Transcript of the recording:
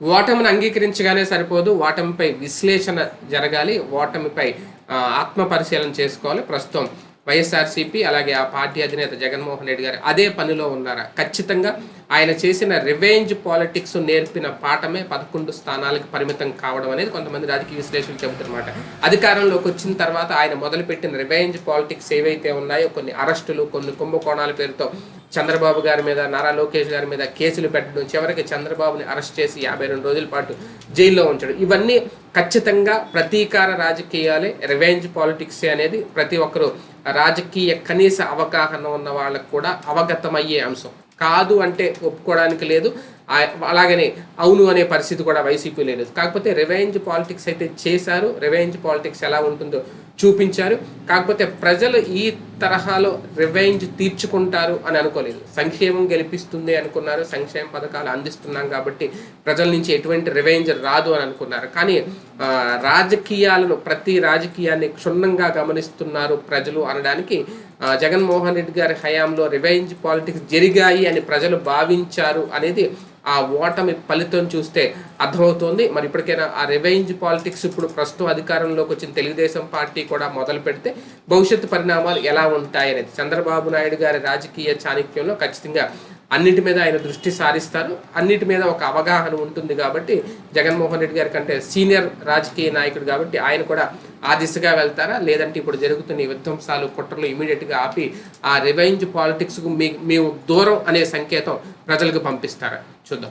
ఓటమిని అంగీకరించగానే సరిపోదు. ఓటమిపై విశ్లేషణ జరగాలి. ఓటమిపై ఆత్మ పరిశీలన చేసుకోవాలి. ప్రస్తుతం వైఎస్ఆర్సీపీ అలాగే ఆ పార్టీ అధినేత జగన్మోహన్ రెడ్డి గారు అదే పనిలో ఉన్నారా? ఖచ్చితంగా ఆయన చేసిన రివెంజ్ పాలిటిక్స్ నేర్పిన పాఠమే పదకొండు స్థానాలకు పరిమితం కావడం అనేది కొంతమంది రాజకీయ విశ్లేషకులు చెబుతున్నమాట. అధికారంలోకి వచ్చిన తర్వాత ఆయన మొదలుపెట్టిన రివెంజ్ పాలిటిక్స్ ఏవైతే ఉన్నాయో కొన్ని అరెస్టులు కొన్ని కుంభకోణాల పేరుతో చంద్రబాబు గారి మీద నారా లోకేష్ గారి మీద కేసులు పెట్టడం చివరికి చంద్రబాబుని అరెస్ట్ చేసి యాభై రెండు రోజుల పాటు జైల్లో ఉంచడం. ఇవన్నీ ఖచ్చితంగా ప్రతీకార రాజకీయాలే. రివెంజ్ పాలిటిక్స్ అనేది ప్రతి ఒక్కరూ రాజకీయ కనీస అవగాహన ఉన్న వాళ్ళకు కూడా అవగతమయ్యే అంశం. కాదు అంటే ఒప్పుకోవడానికి లేదు. అలాగనే అవును అనే పరిస్థితి కూడా వైసీపీ లేదు. కాకపోతే రివెంజ్ పాలిటిక్స్ అయితే చేశారు. రివెంజ్ పాలిటిక్స్ ఎలా ఉంటుందో చూపించారు. కాకపోతే ప్రజలు ఈ తరహాలో రివెంజ్ తీర్చుకుంటారు అని అనుకోలేదు. సంక్షేమం గెలిపిస్తుంది అనుకున్నారు. సంక్షేమ పథకాలు అందిస్తున్నాం కాబట్టి ప్రజల నుంచి ఎటువంటి రివెంజ్ రాదు అని అనుకున్నారు. కానీ రాజకీయాలను ప్రతి రాజకీయాన్ని క్షుణ్ణంగా గమనిస్తున్నారు ప్రజలు అనడానికి జగన్మోహన్ రెడ్డి గారి హయాంలో రివెంజ్ పాలిటిక్స్ జరిగాయి అని ప్రజలు భావించారు అనేది ఆ ఓటమి ఫలితం చూస్తే అర్థమవుతోంది. మరి ఇప్పటికైనా ఆ రివెంజ్ పాలిటిక్స్ ఇప్పుడు ప్రస్తుతం అధికారంలోకి వచ్చిన తెలుగుదేశం పార్టీ కూడా మొదలు పెడితే భవిష్యత్తు పరిణామాలు ఎలా ఉంటాయనేది చంద్రబాబు నాయుడు గారి రాజకీయ చాణక్యంలో ఖచ్చితంగా అన్నిటి మీద ఆయన దృష్టి సారిస్తారు. అన్నిటి మీద ఒక అవగాహన ఉంటుంది కాబట్టి జగన్మోహన్ రెడ్డి గారి కంటే సీనియర్ రాజకీయ నాయకుడు కాబట్టి ఆయన కూడా ఆ దిశగా వెళ్తారా? లేదంటే ఇప్పుడు జరుగుతున్న విధ్వంసాలు కుట్రలు ఇమీడియట్గా ఆపి ఆ రివెంజ్ పాలిటిక్స్కు మీ మేము దూరం అనే సంకేతం ప్రజలకు పంపిస్తారా? 전다.